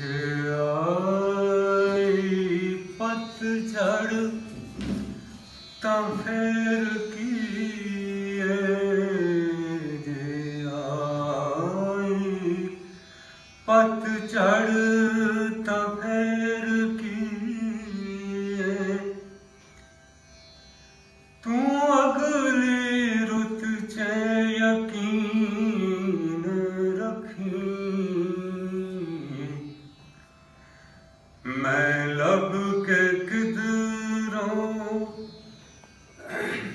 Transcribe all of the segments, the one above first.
ਜੇ ਆਈ ਪਤਝੜ ਤਾਂ ਫੇਰ ਕੀ ਏ ਜੇ ਆਈ ਪਤਝੜ ਤਾਂ ਫੇਰ ਕੀ ਮੈਂ ਲੱਭ ਕੇ ਕਿਧਰੋਂ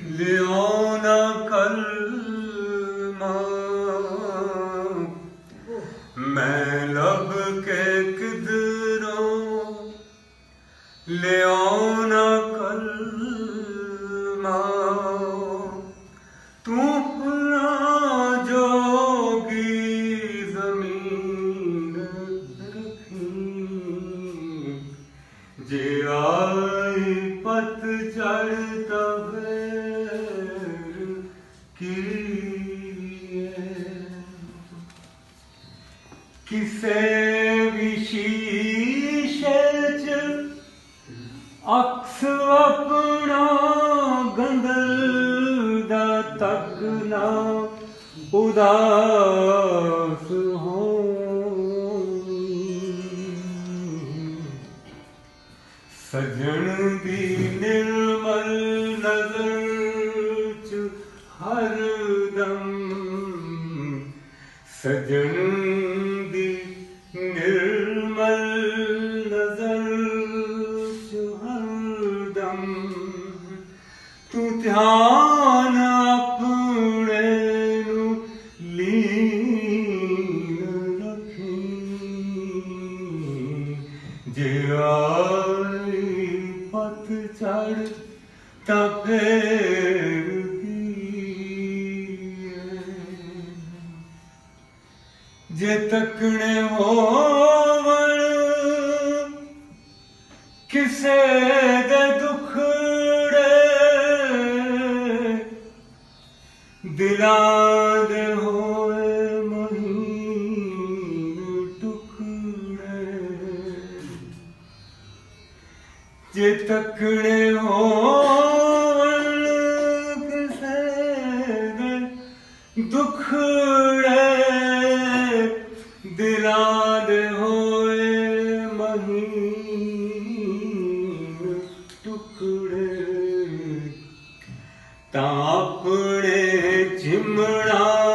ਲਿਆਉਣਾ ਕਲਮਾ। ਮੈਂ ਲੱਭ ਕੇ ਕਿਧਰੋਂ ਲਿਆਉਣਾ ਕਲਮਾ। ਤੂੰ ਕਿਸੇ ਵੀ ਸ਼ੀਸ਼ੇ ਚ ਅਕਸ ਆਪਣਾ ਗੰਦਲ ਦਾ ਤੱਕਣਾ ਉਦਾਸ सजन दी निर्मल नजर च हर सजन दी निर्मल नजर च हरदम तू ध्यान ਜੇ ਆਈ ਪਤ ਚੜ ਤਾਂ ਫੇਰ ਕੀ ਜੇ ਤੱਕਣੇ ਹੋਵਣ, ਕਿਸੇ ਦੇ ਦੁਖੜੇ ਦਿਲਾਂ ਦੇ ਹੋ ਜੇ ਤਕੜੇ ਹੋਵਣ ਕਿਸੇ ਦੇ ਹੋਏ ਮਹੀਨ ਟੁਕੜੇ। ਤਾਂ ਆਪਣੇ ਜਿਮਣਾ